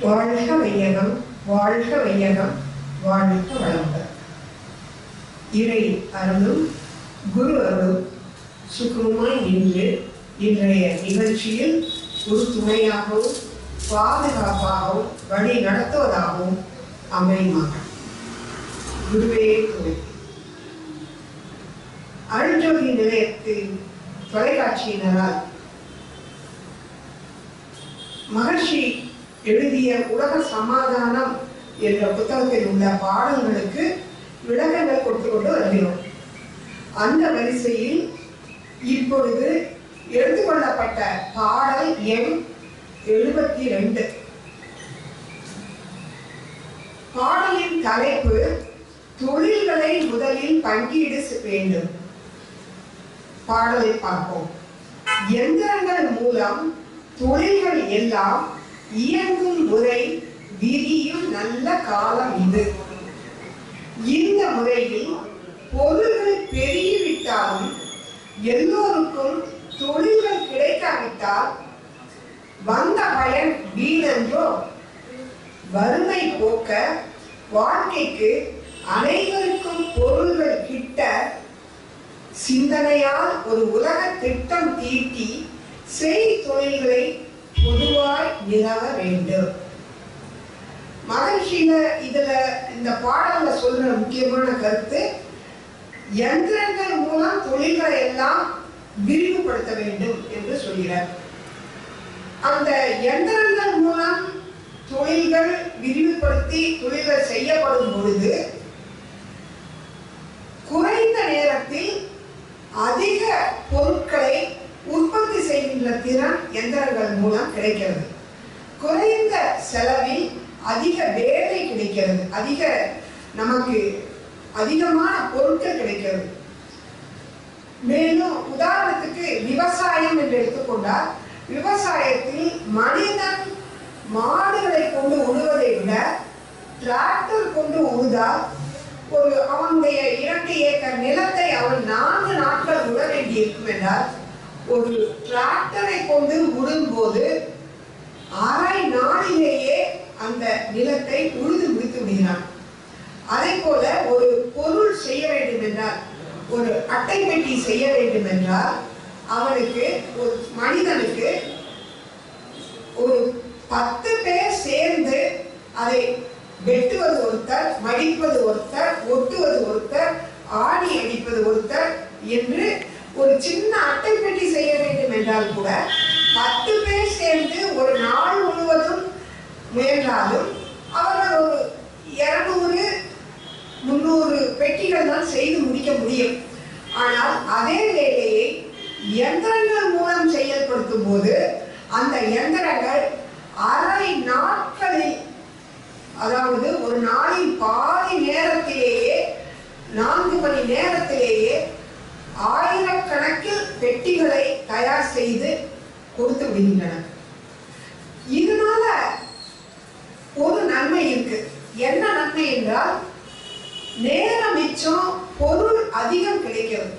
வாழ்க வையகம் வாழ்க வையகம் வாழ்க வளமுடன். இறை அருளும் குரு அருளும் சுக்குமாய் நின்று இன்றைய நிகழ்ச்சியில் ஒரு துணையாகவும் பாதுகாப்பாகவும் வழி நடத்துவதாகவும் அமையுமாக. குருவே துணை அருள்ஜோதி நிலையத்தின் தொலைக்காட்சியினரால் மகர்ஷி எழுதிய உலக சமாதானம் என்ற புத்தகத்தில் உள்ள பாடல்களுக்கு விளக்கங்கள் கொடுத்து கொண்டு வருகிறோம். அந்த வரிசையில் இப்பொழுது எடுத்துக்கொள்ளப்பட்ட பாடல் எண் எழுபத்தி ரெண்டு பாடலின் தலைப்பு தொழில்களை முதலில் பங்கீடு வேண்டும். பாடலை பார்ப்போம். எந்திரங்கள் மூலம் தொழில்கள் எல்லாம் இயங்கும் முறை விரியும் நல்ல காலம் இது. இந்த முறையில் பொருள்கள் பெருகிவிட்டாலும் எல்லோருக்கும் தொழில்கள் கிடைக்காவிட்டால் வந்த பயன் வீணென்றோ வறுமை போக்க வாழ்க்கைக்கு அனைவருக்கும் பொருள்கள் கிட்ட சிந்தனையால் ஒரு உலக திட்டம் தீட்டி செய் தொழில்களை பொதுவாய் நிலவ வேண்டும். மகர்ஷியில இதுல இந்த பாடல்ல சொல்ற முக்கியமான கருத்து யந்திரங்கள் மூலம் தொழில்களை எல்லாம் விரிவுபடுத்த வேண்டும் என்று சொல்கிறார். அந்த யந்திரங்கள் மூலம் தொழில்கள் விரிவுபடுத்தி தொழில்கள் செய்யப்படும் பொழுது குறைந்த நேரத்தில் அதிக பொருட்களை உற்பத்தி செய்கின்ற திறன் எந்திரங்கள் மூலம் கிடைக்கிறது. குறைந்த செலவில் அதிக வேலை கிடைக்கிறது. அதிக நமக்கு அதிகமான பொருட்கள் கிடைக்கிறது. மேலும் உதாரணத்துக்கு விவசாயம் என்று எடுத்துக்கொண்டால் விவசாயத்தில் மனிதன் மாடுகளை கொண்டு உழுவதை விட டிராக்டர் கொண்டு உழுதால் ஒரு அவனுடைய இரண்டு ஏக்கர் நிலத்தை அவன் நான்கு நாட்கள் உழ வேண்டி இருக்கும் என்றால் ஒரு டிராக்டரை கொண்டு உழும்போது அரை நாளிலேயே அந்த நிலத்தை உழுது முடித்து விடுகிறான். அதே போல ஒரு பொருள் செய்ய வேண்டும் என்றால் ஒரு அட்டை பெட்டி செய்ய வேண்டும் என்றால் அவனுக்கு ஒரு மனிதனுக்கு ஒரு பத்து பேர் சேர்ந்து அதை வெட்டுவது ஒருத்தர் மடிப்பது ஒருத்தர் ஒட்டுவது ஒருத்தர் ஆணி அடிப்பது ஒருத்தர் என்று ஒரு சின்ன அட்டை பெட்டி செய்ய வேண்டும் என்றால் கூட பத்து பேர் சேர்ந்து ஒரு நாள் முழுவதும் முயன்றாலும் அவர்கள் ஒரு இருநூறு முந்நூறு பெட்டிகள் தான் செய்து முடிக்க முடியும். ஆனால் அதே வேலையை இயந்திரங்கள் மூலம் செயல்படுத்தும் போது அந்த இயந்திரங்கள் அரை நாட்களில் அதாவது ஒரு நாளின் பாதி நேரத்திலேயே நான்கு மணி நேரத்திலேயே ஆயிரக்கணக்கில் பெட்டிகளை தயார் செய்து கொடுத்து விடுகின்றன. இதனால ஒரு நன்மை இருக்கு. என்ன நன்மை என்றால் நேரம் மிச்சம் பொருள் அதிகம் கிடைக்கிறது.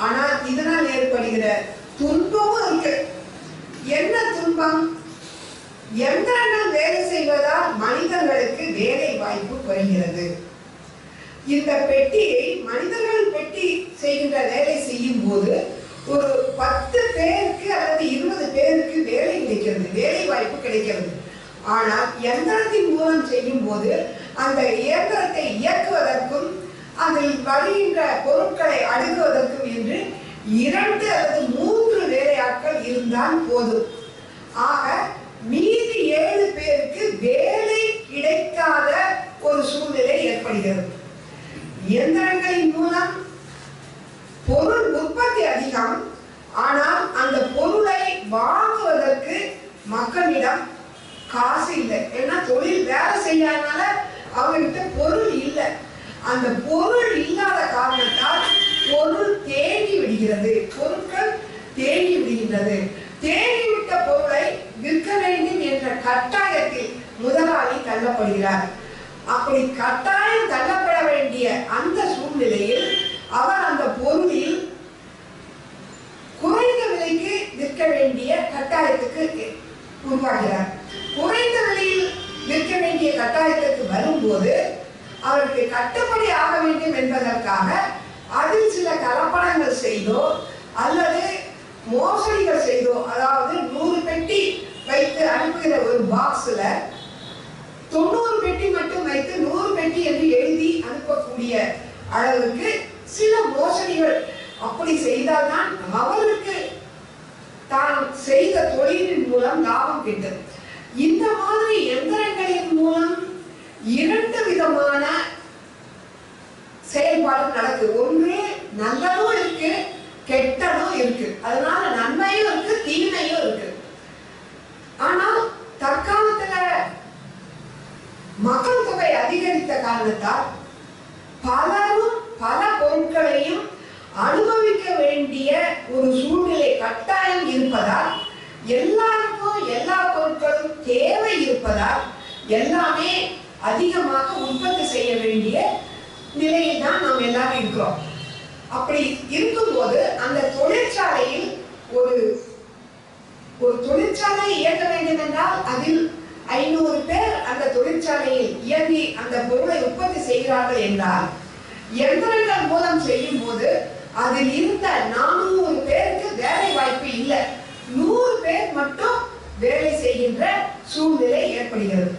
ஆனால் இதனால் ஏற்படுகிற துன்பமும் இருக்கு. என்ன துன்பம்? எந்திரங்கள் வேலை செய்வதால் மனிதர்களுக்கு வேலை வாய்ப்பு குறைகிறது இந்த பெட்டியை மனிதர்கள் பெட்டி செய்கின்ற வேலை செய்யும் போது ஒரு பத்து பேருக்கு அல்லது இருபது பேருக்கு வேலை கிடைக்கிறது வேலை வாய்ப்பு கிடைக்கிறது. ஆனால் எந்திரத்தின் மூலம் செய்யும் போது அந்த இயந்திரத்தை இயக்குவதற்கும் அதில் வருகின்ற பொருட்களை அணுகுவதற்கும் என்று இரண்டு அல்லது மூன்று வேலையாட்கள் இருந்தால் போதும். ஆக மீதி ஏழு பேருக்கு வேலை கிடைக்காத ஒரு சூழ்நிலை ஏற்படுகிறது. இயந்திரங்களின் மூலம் பொருள் உற்பத்தி அதிகம். ஆனால் அந்த பொருளை வாங்குவதற்கு மக்களிடம் காசு இல்லை. ஏன்னா தொழில் வேலை செய்யாதனால அவங்ககிட்ட பொருள் இல்லை. அந்த பொருள் இல்லாத காரணத்தால் பொருள் தேங்கி விடுகிறது. பொருட்கள் தேங்கி விடுகின்றது. தேங்கிவிட்ட பொருளை விற்க வேண்டும் என்ற கட்டாயத்தில் முதலாளி தள்ளப்படுகிறார். அப்படி கட்டாயம் தள்ளப்பட வேண்டிய அந்த சூழ்நிலையில் அவர் அந்த பொருள் குறைந்த விலைக்கு விற்க வேண்டிய கட்டாயத்துக்கு உருவாகிறார். குறைந்த விலையில் கட்டாயத்திற்கு வரும்போது அவருக்கு கட்டுப்படி ஆக வேண்டும் என்பதற்காக அதில் சில கலப்படங்கள் செய்தோ அல்லது மோசடிகள் செய்தோ அதாவது நூறு பெட்டி வைத்து அனுப்புகிற ஒரு பாக்ஸில் தொண்ணூறு பெட்டி மட்டும் வைத்து நூறு பெட்டி என்று எழுதி அனுப்பக்கூடிய அளவுக்கு சில மோசடிகள் அப்படி செய்தால்தான் அவருக்கு தான் செய்த தொழிலின் மூலம் லாபம் கிட்டது இந்த மாதிரி எந்திரங்களின் மூலம் இரண்டு விதமான செயல்பாடு நடக்கு. ஒன்று நல்லதும் இருக்கு கெட்டதும் இருக்கு. அதனால நன்மையும் இருக்கு தீமையும் இருக்கு. ஆனால் தற்காலத்துல மக்கள் தொகை அதிகரித்த காரணத்தால் பலரும் பல பொருட்களையும் அனுபவிக்க வேண்டிய ஒரு சூழ்நிலை கட்டாயம் இருப்பதால் எல்லாருக்கும் எல்லா பொருட்களும் தேவை இருப்பதால் எல்லாமே அதிகமாக உற்பத்தி செய்ய வேண்டிய நிலையில் தான் நாம் எல்லாரும் இருக்கிறோம். அப்படி இருக்கும்போது அந்த தொழிற்சாலையில் ஒரு ஒரு தொழிற்சாலை இயக்க வேண்டும் என்றால் அதில் ஐநூறு பேர் அந்த தொழிற்சாலையில் இயங்கி அந்த பொருளை உற்பத்தி செய்கிறார்கள் என்றால் எந்திரங்கள் மூலம் செய்யும் போது அதில் இருந்த நானூறு பேருக்கு வேலை வாய்ப்பு இல்லை. நூறு பேர் மட்டும் வேலை செய்கின்ற சூழ்நிலை ஏற்படுகிறது.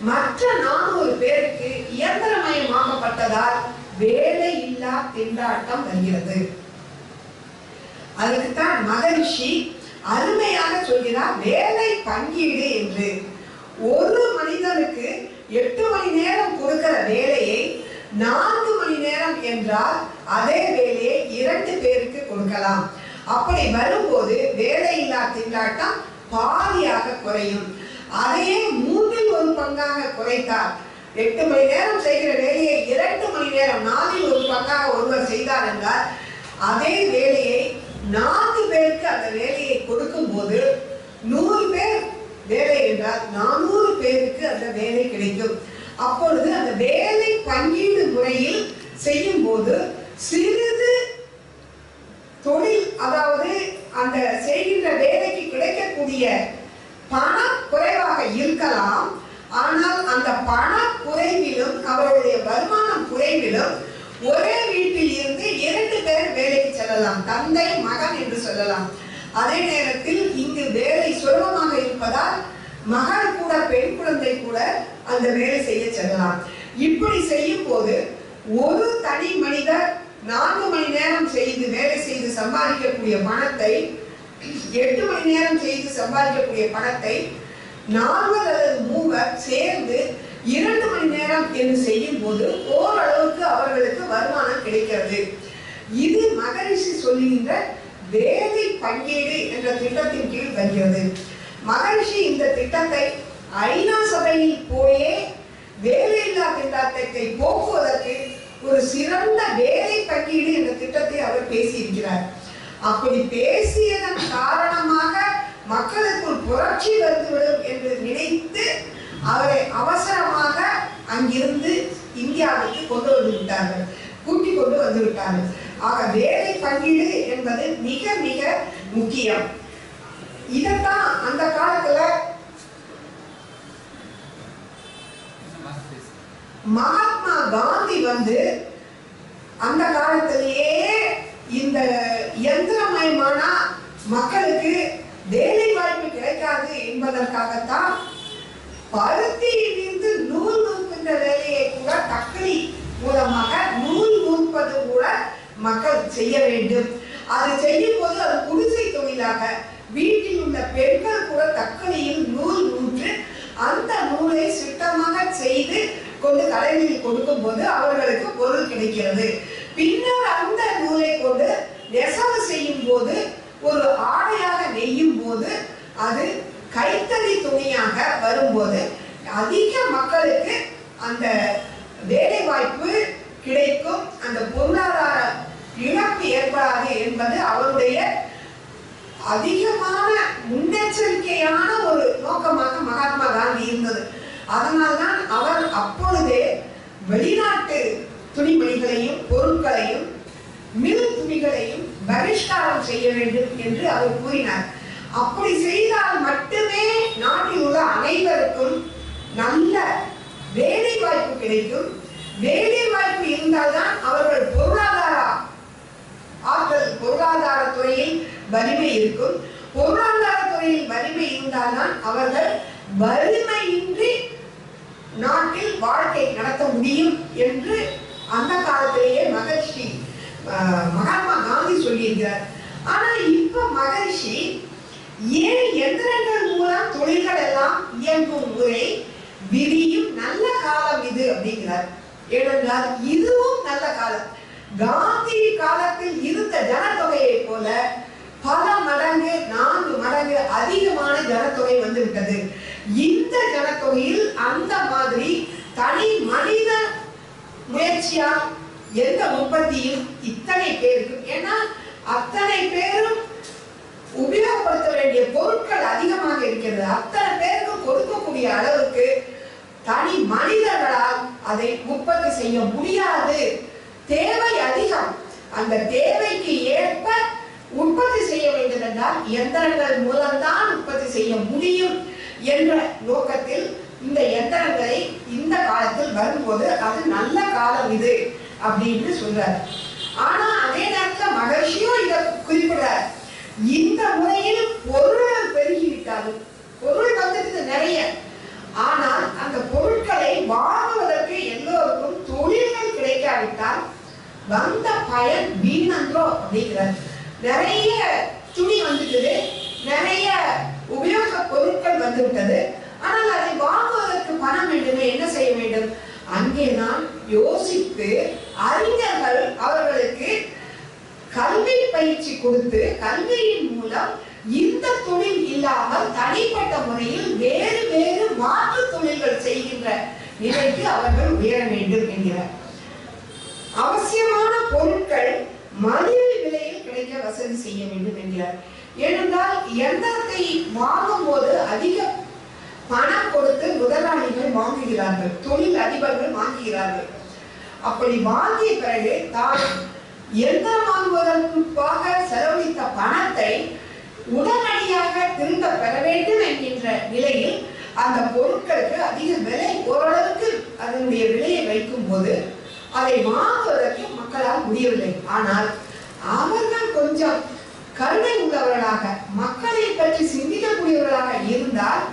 மற்ற நானூறு பேருக்கு இயந்திரமயமாக்கப்பட்டதால் வேலை இல்லா திண்டாட்டம் வருகிறது. அதுக்குத்தான் மகரிஷி அருமையாக சொல்கிறார் வேலை பங்கீடு என்று. ஒரு மனிதனுக்கு எட்டு மணி நேரம் கொடுக்கிற வேலையை நான்கு மணி நேரம் என்றால் அதே வேலையை இரண்டு பேருக்கு கொடுக்கலாம். அப்படி வரும்போது வேலையில்லா திண்டாட்டம் பாதியாக குறையும். அதையே மூன்றில் ஒரு பங்காக குறைத்தார். எட்டு மணி நேரம் செய்கிற வேலையை இரண்டு மணி நேரம் நாலில் ஒரு பங்காக ஒருவர் செய்தார் என்றால் அதே வேலையை நான்கு பேருக்கு அந்த வேலையை கொடுக்கும்போது நூறு பேர் வேலை என்றால் நானூறு பேருக்கு அந்த வேலை கிடைக்கும். அப்பொழுது அந்த வேலை பங்கீடு முறையில் செய்யும் போது சிறு தொழில் அதாவது அந்த செய்கின்ற வேலைக்கு கிடைக்கக்கூடிய பணம் குறைவாக இருக்கலாம். ஆனால் அந்த பண குறைவிலும் அவருடைய வருமானம் குறைவிலும் ஒரே வீட்டில் இருந்து இரண்டு பேர் வேலைக்கு செல்லலாம். தந்தை மகன் என்று சொல்லலாம். அதே நேரத்தில் இங்கு வேலை சுலபமாக இருப்பதால் மகள் கூட பெண் குழந்தை கூட அந்த வேலை செய்ய செல்லலாம். இப்படி செய்யும் போது ஒரு தனி மனிதர் நான்கு மணி நேரம் செய்து வேலை செய்து சம்பாதிக்கக்கூடிய பணத்தை எட்டு மணி நேரம் செய்து சம்பாதிக்கக்கூடிய பணத்தை நால்வர் அல்லது மூவர் சேர்ந்து இரண்டு மணி நேரம் என்று செய்யும் போது ஓரளவுக்கு அவர்களுக்கு வருமானம் கிடைக்கிறது. இது மகரிஷி சொல்லுகின்ற வேலை பங்கீடு என்ற திட்டத்தின் கீழ் வருகிறது. மகரிஷி இந்த திட்டத்தை ஐநா சபையில் போயே வேலையில்லா திண்டாட்டத்தை போக்குவதற்கு ஒரு சிறந்த வேலை பங்கீடு என்ற திட்டத்தை அவர் பேசியிருக்கிறார். அப்படி பேசியதன் காரணமாக மக்களுக்குள் புரட்சி வந்துவிடும் என்று நினைத்து அவரை அவசரமாக அங்கிருந்து இந்தியாவுக்கு கொண்டு வந்து விட்டார்கள். கூட்டி கொண்டு வந்து விட்டார்கள். ஆக வேலை பங்கீடு என்பது மிக மிக முக்கியம். இதைத்தான் அந்த காலத்துல மகாத்மா காந்தி வந்து அந்த காலத்திலேயே இந்த இயந்திரமயமானா மக்களுக்கு வேலை வாய்ப்பு கிடைக்காது என்பதற்காகத்தான் பருத்தியிலிருந்து நூல் நூற்கின்ற வேலையை கூட தக்களி மூலமாக நூல் நூற்பது கூட மக்கள் செய்ய வேண்டும். அது செய்யும் போது அது குடிசை தொழிலாக வீட்டில் உள்ள பெண்கள் கூட தக்களியில் நூல் நூற்று அந்த நூலை சுத்தமாக செய்து கொண்டு கடைகளில் கொடுக்கும் போது அவர்களுக்கு பொருள் கிடைக்கிறது. பின்னர் அந்த நூலை கொண்டு நெசவு செய்யும் போது ஒரு ஆடையாக நெய்யும் போது அது கைத்தறி துணியாக வரும்போது அதிக மக்களுக்கு அந்த வேலை வாய்ப்பு கிடைக்கும். அந்த பொருளாதார இழப்பு ஏற்படாது என்பது அவருடைய அதிகமான முன்னெச்சரிக்கையான ஒரு நோக்கமாக மகாத்மா காந்தி இருந்தது. அதனால்தான் அவர் அப்பொழுதே வெளிநாட்டு துணிமணிகளையும் பொருட்களையும் மில் துணிகளையும் பகிஷ்காரம் செய்ய வேண்டும் என்று அவர் கூறினார். அப்படி செய்தால் மட்டுமே நாட்டில் உள்ள அனைவருக்கும் நல்ல கிடைக்கும். வேலை வாய்ப்பு இருந்தால்தான் அவர்கள் பொருளாதார ஆற்றல் பொருளாதார துறையில் வலிமை இருக்கும். பொருளாதார துறையில் வலிமை இருந்தால்தான் அவர்கள் வலிமையின்றி நாட்டில் வாழ்க்கை நடத்த முடியும் என்று அந்த காலத்திலேயே மகர்ஷி மகாத்மா காந்தி சொல்லியிருக்கிறார். ஆனா இப்ப மகர்ஷி ஏன் எந்திரங்கள் மூலம் தொழில்கள் எல்லாம் இயங்கும் முறை விதியும் நல்ல காலம் இது அப்படிங்கிறார். ஏனென்றால் இதுவும் நல்ல காலம். காந்தி காலத்தில் இருந்த ஜனத்தொகையை போல பல மடங்கு நான்கு மடங்கு அதிகமான ஜனத்தொகை வந்து விட்டது இந்த ஜனத்தொகையில் அந்த மாதிரி தனி முயற்சியா? எந்த உற்பத்தியும் இத்தனை பேருக்கும் ஏன்னா அத்தனை பேரும் உபயோகப்படுத்த வேண்டிய பொருட்கள் அதிகமாக இருக்கிறது. அத்தனை பேருக்கு கொடுக்கக்கூடிய அளவுக்கு தனி மனிதர்களால் அதை உற்பத்தி செய்ய முடியாது. தேவை அதிகம். அந்த தேவைக்கு ஏற்ப உற்பத்தி செய்ய வேண்டும் என்றால் எந்திரங்கள் மூலம்தான் உற்பத்தி செய்ய முடியும் என்ற நோக்கத்தில் இந்த எந்திரங்களை இந்த காலத்தில் வரும்போது அது நல்ல காலம் இது அப்படின்னு சொல்றாரு. ஆனா அதே நேரத்துல மகர்ஷியும் இதை குறிப்பிடுறார். இந்த முறையில் பொருள் பெருகிவிட்டாலும் பொருள் வந்துட்டு நிறைய. ஆனால் அந்த பொருட்களை வாங்குவதற்கு எல்லோருக்கும் தொழில்கள் கிடைக்காவிட்டால் வந்த பயன் வீணன்றோ அப்படிங்கிறார். நிறைய துணி வந்துட்டது. நிறைய உபயோக பொருட்கள் வந்துவிட்டது. ஆனால் அதை வாங்குவதற்கு பணம் வேண்டுமே என்ன செய்ய வேண்டும்? அங்கே நான் யோசித்து அறிஞர்கள் அவர்களுக்கு கல்வி பயிற்சி கொடுத்து கல்வியின் மூலம் இந்த தொழில் இல்லாமல் தனிப்பட்ட முறையில் வேறு வேறு மாற்று தொழில்கள் செய்கின்ற நிலைக்கு அவர்கள் உயர வேண்டும் என்கிறார். அவசியமான பொருட்கள் மலிவு விலையில் கிடைக்க வசதி செய்ய வேண்டும் என்கிறார். ஏனென்றால் எந்திரத்தை வாங்கும் போது அதிக பணம் கொடுத்து முதலாளிகள் வாங்குகிறார்கள் தொழில் அதிபர்கள் வாங்குகிறார்கள். அப்படி வாங்கிய பிறகு தான் எந்திரம் வாங்குவதற்காக செலவழித்த பணத்தை உடனடியாக திரும்ப பெற வேண்டும் என்கின்ற நிலையில் அந்த பொருட்களுக்கு அதிக விலை ஓரளவுக்கு அதனுடைய விலையை வைக்கும் போது அதை வாங்குவதற்கு மக்களால் முடியவில்லை. ஆனால் அவர்கள் கொஞ்சம் கருணை உள்ளவர்களாக மக்களை பற்றி சிந்திக்கக்கூடியவர்களாக இருந்தால்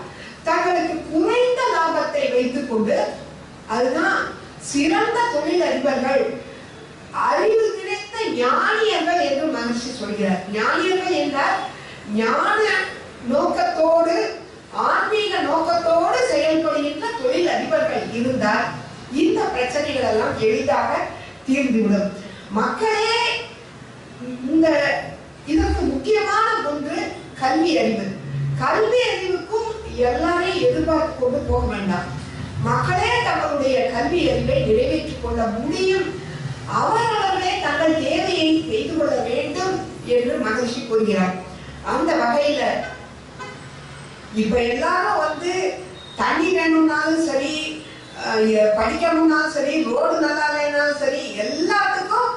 தங்களுக்கு குறைந்த லாபத்தை வைத்துக் கொண்டு அதுதான் சிறந்த தொழில் அதிபர்கள் அறிவு கிடைத்த ஞானியர்கள் என்று மகிழ்ச்சி சொல்கிறார். ஞானியர்கள் என்றால் ஞான நோக்கத்தோடு ஆன்மீக நோக்கத்தோடு செயல்படுகின்ற தொழில் அதிபர்கள் இருந்தால் இந்த பிரச்சனைகள் எல்லாம் எளிதாக தீர்ந்துவிடும். மக்களே இந்த இதற்கு முக்கியமான ஒன்று கல்வி அறிவு. கல்வி அறிவுக்கும் எல்லாரையும் எதிர்பார்த்து கொண்டு போக வேண்டாம். மக்களே தங்களுடைய கல்வி அறிவை நிறைவேற்றிக் கொள்ள முடியும். அவரவர்களே தங்கள் தேவையை செய்து கொள்ள வேண்டும் என்று மகிழ்ச்சி கூறுகிறார் அந்த வகையில இப்ப எல்லாரும் வந்து தண்ணி வேணும்னாலும் சரி படிக்கணும்னாலும் சரி ரோடு நல்லா இல்லைனாலும் சரி எல்லாத்துக்கும்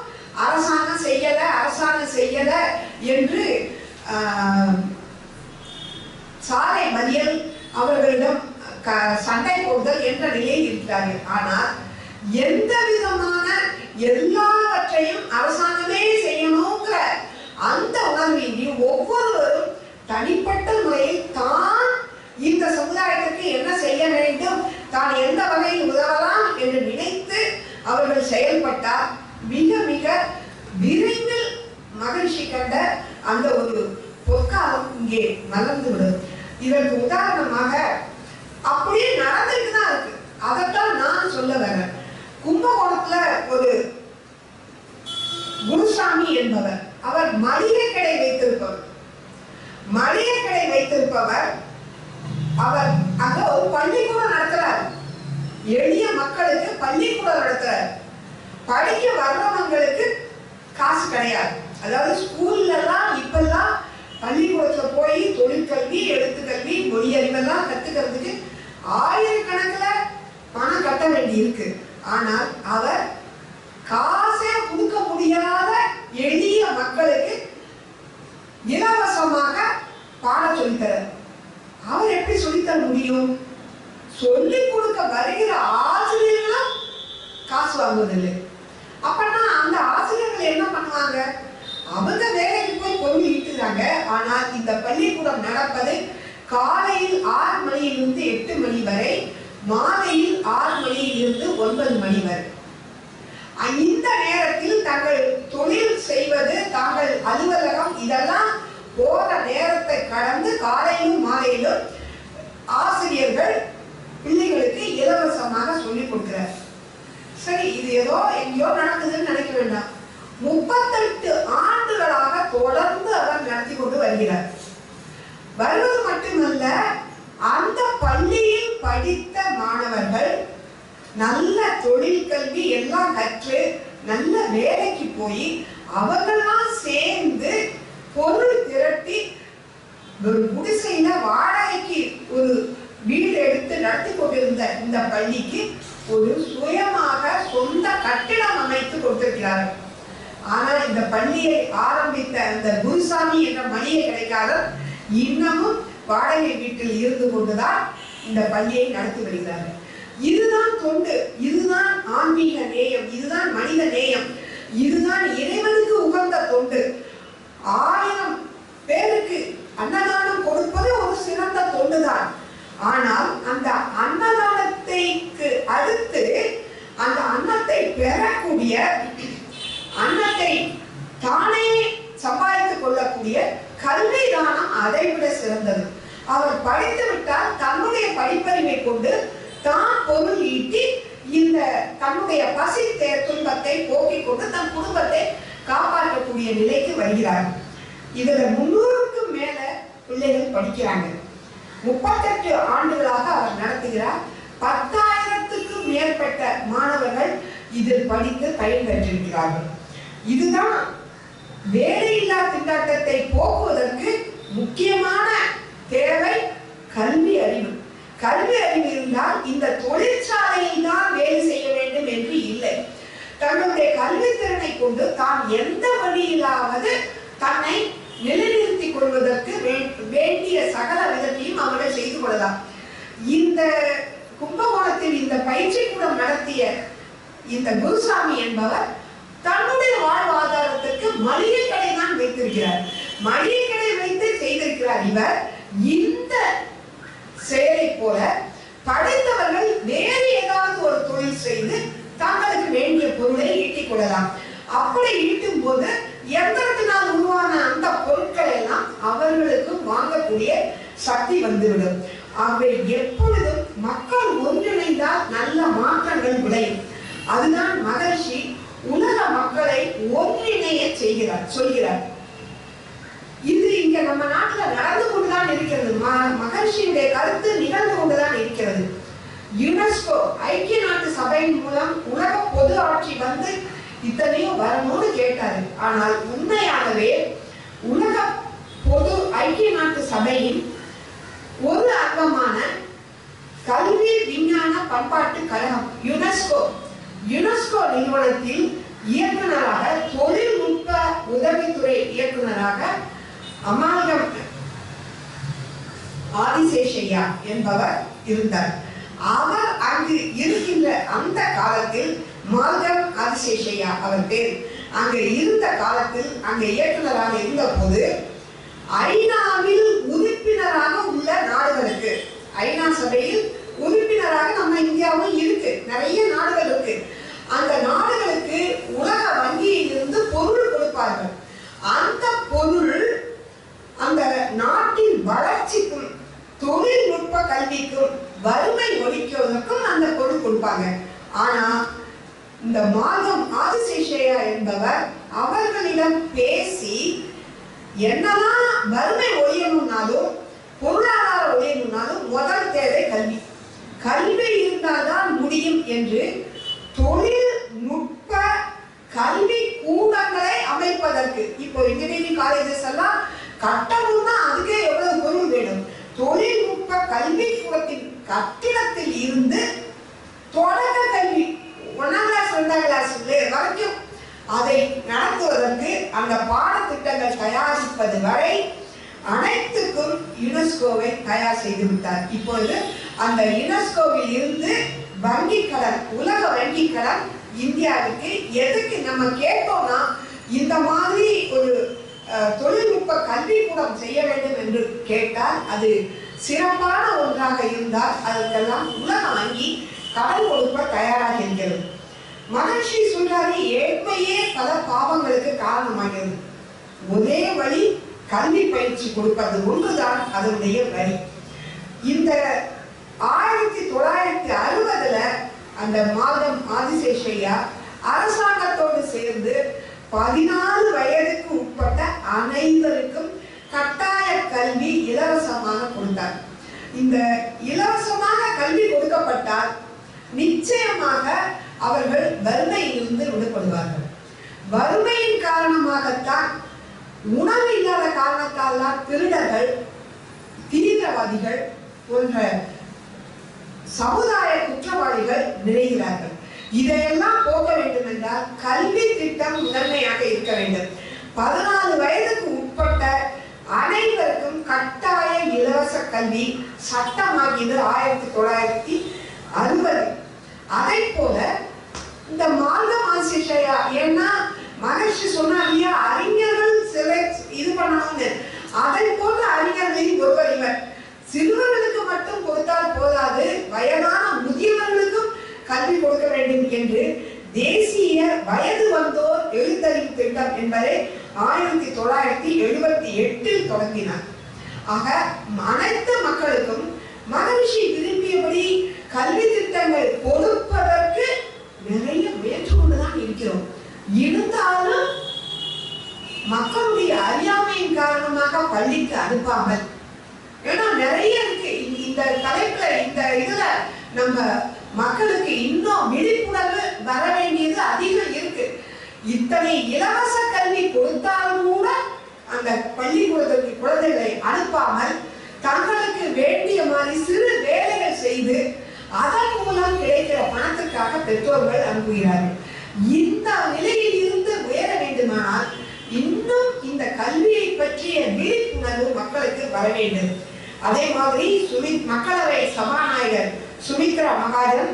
அரசாங்கம் செய்யல அரசாங்கம் செய்யல என்று ஆஹ், சாலை மறியல் அவர்களிடம் க- சண்டை போடுதல் என்ற நிலையில் இருக்கிறார்கள். ஆனால் எந்த விதமான எல்லாவற்றையும் அரசாங்கமே செய்யணுங்கிற அந்த உணர்வின்றி ஒவ்வொருவரும் தனிப்பட்ட முறையில் தான் இந்த சமுதாயத்திற்கு என்ன செய்ய வேண்டும் தான் எந்த வகையில் உதவலாம் என்று நினைத்து அவர்கள் செயல்பட்டால் மிக மிக விரைவில் மகிழ்ச்சி கண்ட அந்த ஒரு பொற்காலம் இங்கே மலர்ந்துவிடும் இதற்கு உதாரணமாக அப்படியே நடந்துட்டு தான் இருக்கு. அதைத்தான் நான் சொல்ல வரேன். கும்பகோணத்துல ஒரு குருசாமி என்பவர் அவர் மளிகை கடை வைத்திருப்பவர். மளிகை கடை வைத்திருப்பவர் அவர் அங்க ஒரு பள்ளிக்கூடம் நடத்துறார். எளிய மக்களுக்கு பள்ளிக்கூடம் நடத்துறார். படிக்க வர்றவங்களுக்கு காசு கிடையாது. அதாவது ஸ்கூல்ல எல்லாம் இப்பெல்லாம் பள்ளிக்கூடத்துல போய் தொழிற்கல்வி எழுத்துக்கல்வி மொழி அறிவெல்லாம் கத்துக்கிறதுக்கு ஆயிரக்கணக்கில் பணம் கட்ட வேண்டி இருக்கு ஆனால் அவர் காசே கொடுக்க முடியாத எளிய மக்களுக்கு இலவசமாக பாட சொல்லித்தரார். அவர் எப்படி சொல்லித்தர முடியும்? சொல்லிக் கொடுக்க வருகிற ஆசிரியர்களும் காசு வாங்குவதில்லை. அப்பனா அந்த ஆசிரியர்கள் என்ன பண்ணுவாங்க? அவங்க வேலைக்கு போய் பொருள் ஈட்டுறாங்க. ஆனால் இந்த பள்ளிக்கூடம் நடப்பது காலையில் ஆறு மணியிலிருந்து எட்டு மணி வரை மாலையில் ஆறு மணியிலிருந்து ஒன்பது மணி வரை. இந்த நேரத்தில் தங்கள் தொழில் செய்வது தாங்கள் அலுவலகம் இதெல்லாம் போற நேரத்தை கடந்து காலையிலும் மாலையிலும் ஆசிரியர்கள் பிள்ளைகளுக்கு இலவசமாக சொல்லிக் கொடுக்கிறார். சரி இது ஏதோ எங்கேயோ நடக்குதுன்னு நினைக்க வேண்டாம். முப்பத்தெட்டு ஆண்டுகளாக தொடர்ந்து அவர் நடத்தி கொண்டு வருகிறார். வருவது மட்டுமல்ல அந்த பள்ளியில் படித்த மாணவர்கள் நல்ல தொழில் கல்வி எல்லாம் கற்று நல்ல வேலைக்கு போய் அவர்களாம் சேர்ந்து பொருள் திரட்டி ஒரு குடிசையில வாடகைக்கு ஒரு வீடு எடுத்து நடத்தி கொண்டிருந்த இந்த பள்ளிக்கு ஒரு சுயமாக சொந்த கட்டிடம் அமைத்து கொடுத்திருக்கிறார்கள். ஆனால் இந்த பள்ளியை ஆரம்பித்த அந்த குருசாமி என்ற மளிகை கிடைக்காத இன்னமும் வாடகை வீட்டில் இருந்து கொண்டுதான் இந்த பள்ளியை நடத்தி வருகிறார்கள். இதுதான் தொண்டு இதுதான் ஆன்மீக நேயம் இதுதான் மனித நேயம் இதுதான் இறைவனுக்கு உகந்த தொண்டு. ஆயிரம் பேருக்கு அன்னதானம் கொடுப்பது ஒரு சிறந்த தொண்டுதான். ஆனால் அந்த அன்னதானத்தைக்கு அடுத்து அந்த அன்னத்தை பெறக்கூடிய அன்னத்தை தானே சம்பாதித்துக் கொள்ளக்கூடிய கல்வி தானம் அதை விட சிறந்தது. அவர் படித்து விட்டால் தன்னுடைய படிப்பறிவை கொண்டு தான் பொருள் ஈட்டி இந்த தன்னுடைய பசி துன்பத்தை போக்கிக் கொண்டு தன் குடும்பத்தை காப்பாற்றக்கூடிய நிலைக்கு வருகிறார். இதுல முன்னூறுக்கும் மேல பிள்ளைகள் படிக்கிறாங்க. முப்பத்தெட்டு ஆண்டுகளாக அவர் நடத்துகிறார். பத்தாயிரத்துக்கும் மேற்பட்ட மாணவர்கள் இதில் படித்து பயன்பெற்றிருக்கிறார்கள் இதுதான் வேலையில்லா திண்டாட்டத்தை போக்குவதற்கு முக்கியமான தேவை கல்வி அறிவு. கல்வி அறிவு இருந்தால் இந்த தொழிற்சாலையில் தான் வேலை செய்ய வேண்டும் என்று இல்லை. தன்னுடைய கல்வி திறனை கொண்டு தான் எந்த வழியிலாவது தன்னை நிலைநிறுத்திக் கொள்வதற்கு வேண்டிய சகல விதத்தையும் அவர்கள் செய்து கொள்ளலாம். இந்த கும்பகோணத்தில் இந்த பயிற்சி கூடம் நடத்திய இந்த குருசாமி என்பவர் தன்னுடைய வாழ்வாதார மளிகை கடை தான் வைத்திருக்கிறார். மளிகை கடை வைத்து செய்திருக்கிறார் இவர். இந்த செயலை போல படைத்தவர்கள் வேறு ஏதாவது ஒரு தொழில் செய்து தங்களுக்கு வேண்டிய பொருளை ஈட்டிக் கொள்ளலாம். அப்படி ஈட்டும் போது எந்திரத்தினால் உருவான அந்த பொருட்கள் எல்லாம் அவர்களுக்கு வாங்கக்கூடிய சக்தி வந்துவிடும். ஆகவே எப்பொழுதும் மக்கள் ஒன்றிணைந்தால் நல்ல மாற்றங்கள் விளையும். அதுதான் மகர்ஷி உலக மக்கள் செய்கிறார் சொல்கிறார். இது இங்க நம்ம நாட்டுல நடந்து கொண்டுதான் இருக்கிறது. மகர்ஷியுடைய கருத்து நிகழ்ந்து கொண்டுதான் இருக்கிறது. யுனெஸ்கோ ஐக்கிய நாட்டு சபையின் மூலம் உலக பொது ஆட்சி வந்து இத்தனையும் வரணும்னு கேட்டாரு. ஆனால் உண்மையாகவே உலக பொது ஐக்கிய நாட்டு சபையின் ஒரு அங்கமான கல்வி விஞ்ஞான பண்பாட்டு கழகம் யுனெஸ்கோ யுனெஸ்கோ நிறுவனத்தில் இயக்குநராக தொழில்நுட்ப உதவித்துறை இயக்குனராக அமால்கம் ஆதிசேஷையா என்பவர் இருந்தார். அவர் அங்கு இருக்கின்ற அந்த காலத்தில் மால்கம் ஆதிசேஷையா அவர் பேர். அங்கு இருந்த காலத்தில் அங்கு இயக்குனராக இருந்த போது ஐநாவில் உறுப்பினராக உள்ள நாடுகளுக்கு ஐநா சபையில் உறுப்பினராக நம்ம இந்தியாவும் இருக்கு. நிறைய நாடுகள் இருக்கு. அந்த நாடுகளுக்கு உலக வங்கியில் இருந்து பொருள் கொடுப்பார்கள். அந்த பொருள் அந்த நாட்டின் வளர்ச்சிக்கும் தொழில்நுட்ப கல்விக்கும் வறுமை ஒழிக்குவதற்கும் அந்த பொருள் கொடுப்பாங்க. ஆனா இந்த மாதம் ஆதிசேஷையா என்பவர் அவர்களிடம் பேசி என்னதான் வறுமை ஒழியணும்னாலும் பொருளாதாரம் ஒழியணும்னாலும் முதல் தேவை கல்வி. கல்வி இருந்தால்தான் முடியும் என்று தொழில்நுட்ப கல்வி கூடங்களை அமைப்பதற்கு. இப்போ இன்ஜினியரிங் காலேஜஸ் எல்லாம் கட்டணும்னா அதுக்கே எவ்வளவு பொருள் வேணும்? தொழில்நுட்ப கல்வி கூடத்தின் கட்டிடத்தில் இருந்து தொடக்க கல்வி ஒன்னாம் கிளாஸ் ரெண்டாம் கிளாஸ் வரைக்கும் அதை நடத்துவதற்கு அந்த பாடத்திட்டங்கள் தயாரிப்பது வரை அனைத்துக்கும் யுனெஸ்கோவை தயார் செய்து விட்டார். இப்பொழுது அந்த யுனெஸ்கோவில் இருந்து வங்கி கடன் உலக வங்கி கடன் இந்தியாவுக்கு எதுக்கு நம்ம கேட்டோம்னா இந்த மாதிரி ஒரு தொழில்நுட்ப தொழில்நுட்ப கல்விக்கூடம் செய்ய வேண்டும் என்று கேட்டால் அது சிறப்பான ஒன்றாக இருந்தால் அதற்கெல்லாம் உலகம் வாங்கி கடன் கொடுக்க தயாராக இருக்கிறது. மகர்ஷி சொல்றாரு ஏழ்மையே பல பாவங்களுக்கு காரணமாகிறது. ஒரே வழி கல்வி பயிற்சி கொடுப்பது ஒன்றுதான் அதனுடைய வழி. இந்த ஆயிரத்தி தொள்ளாயிரத்தி அறுபதுல அந்த மாதம் ஆதிசேஷையா அரசாங்கத்தோடு சேர்ந்து பதினாலு வயதுக்கு உட்பட்ட அனைவருக்கும் கட்டாய கல்வி இலவசமாக கொடுத்தார். இந்த இலவசமாக கல்வி கொடுக்கப்பட்டால் நிச்சயமாக அவர்கள் வறுமையிலிருந்து விடுபடுவார்கள். வறுமையின் காரணமாகத்தான் உணவு இல்லாத காரணத்தால் தான் திருடர்கள் தீவிரவாதிகள் போன்ற சமுதாய குற்றவாளிகள் நிறைகிறார்கள் இதையெல்லாம் போக்க வேண்டும் என்றால் கல்வி திட்டம் முதன்மையாக இருக்க வேண்டும். பதினாலு வயதுக்கு உட்பட்ட அனைவருக்கும் கட்டாய இலவச கல்வி சட்டமாகியது ஆயிரத்தி தொள்ளாயிரத்தி அறுபது. அதை போல இந்த மார்க்கம் ஏன்னா மகர்ஷி சொன்னா இல்லையா அறிஞர்கள் செலக்ட் இது பண்ணணும்னு. அதை போன்ற அறிஞர்களின் ஒருவர் இவர். சிறுவர்களுக்கு மட்டும் கொடுத்தால் போதாது. வயதான முதியவர்களுக்கும் கல்வி கொடுக்க வேண்டும் என்று தேசிய வயது வந்தோர் எழுத்தறிவு திட்டம் என்பதை ஆயிரத்தி தொள்ளாயிரத்தி எழுபத்தி எட்டில் தொடங்கினார். ஆக அனைத்து மக்களுக்கும் மகரிஷி விரும்பியபடி கல்வி திட்டங்கள் கொடுப்பதற்கு நிறைய முயற்சி கொண்டுதான் இருக்கிறோம். இருந்தாலும் மக்களுடைய அறியாமையின் காரணமாக பள்ளிக்கு அனுப்பாமல் ஏன்னா நிறைய இருக்கு. இந்த- தலைப்புல இந்த இதுல நம்ம மக்களுக்கு இன்னும் விழிப்புணர்வு வர வேண்டியது அதிகம் இருக்கு. இத்தனை இலவச கல்வி கொடுத்தாலும் கூட அந்த பள்ளிக்கூடத்திற்கு குழந்தைகளை அனுப்பாமல் தங்களுக்கு வேண்டிய மாதிரி சிறு வேலைகள் செய்து அதன் மூலம் கிடைக்கிற பணத்துக்காக பெற்றோர்கள் அனுப்புகிறார்கள். இந்த நிலையில் இருந்து உயர வேண்டுமானால் இன்னும் இந்த கல்வியை பற்றிய விழிப்புணர்வு மக்களுக்கு வர வேண்டும். அதே மாதிரி சுமி மக்களவை சபாநாயகர் சுமித்ரா மகாஜன்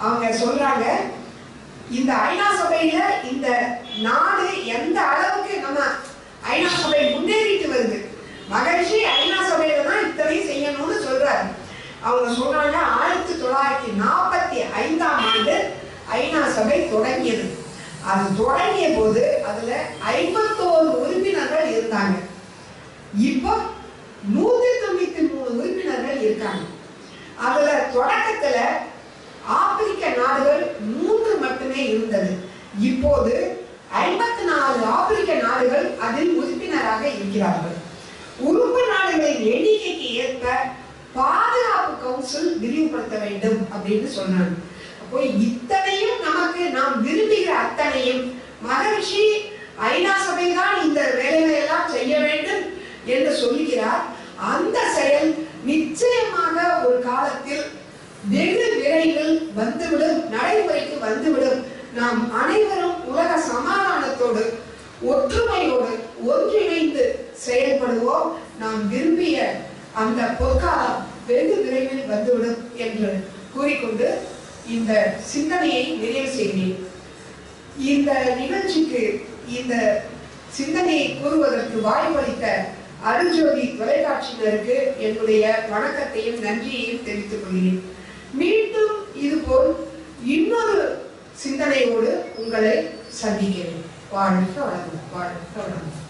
அவங்க சொல்றாங்க இந்த ஐநா சபையில இந்த நாடு எந்த அளவுக்கு நம்ம ஐநா சபை முன்னேறிட்டு வருது. மகரிஷி ஐநா சபையில தான் இத்தனையும் செய்யணும்னு சொல்றாரு. அவங்க சொல்றாங்க ஆயிரத்தி தொள்ளாயிரத்தி நாற்பத்தி ஐந்தாம் ஆண்டு ஐநா சபை தொடங்கியது. அது தொடங்கிய போது அதுல ஐம்பத்தோரு உறுப்பினர்கள் இருந்தாங்க இப்போ நூத்தி தொண்ணூத்தி மூணு உறுப்பினர்கள் இருக்காங்க அதுல தொடக்கத்துல ஆப்பிரிக்க நாடுகள் மூன்று மட்டுமே இருந்தது இப்போது ஐம்பத்தி நாலு ஆப்பிரிக்க நாடுகள் அதில் உறுப்பினராக இருக்கிறார்கள் உறுப்பு நாடுகளின் எண்ணிக்கைக்கு ஏற்ப பாதுகாப்பு கவுன்சில் விரிவுபடுத்த வேண்டும் அப்படின்னு சொன்னாங்க அப்போ இத்தனையும் நமக்கு நாம் விரும்புகிற அத்தனையும் மகரிஷி ஐநா சபை தான் இந்த வேலைகளை எல்லாம் செய்ய வேண்டும் என்று சொல்லுகிறார். அந்த செயல் நிச்சயமாக ஒரு காலத்தில் வெகு விரைவில் வந்துவிடும் நடைமுறைக்கு வந்துவிடும். நாம் அனைவரும் உலக சமாதானத்தோடு ஒற்றுமையோடு ஒன்றிணைந்து செயல்படுவோம். நாம் விரும்பிய அந்த பொற்காலம் வெகு விரைவில் வந்துவிடும் என்று கூறிக்கொண்டு இந்த சிந்தனையை நிறைவு செய்கிறேன் இந்த நிகழ்ச்சிக்கு இந்த சிந்தனையை கூறுவதற்கு வாய்ப்பளித்த அருள்ஜோதி தொலைக்காட்சியினருக்கு என்னுடைய வணக்கத்தையும் நன்றியையும் தெரிவித்துக் கொள்கிறேன். மீண்டும் இதுபோல் இன்னொரு சிந்தனையோடு உங்களை சந்திக்கிறேன். வாழ்க வளமுடன் வாழ்க வளமுடன்.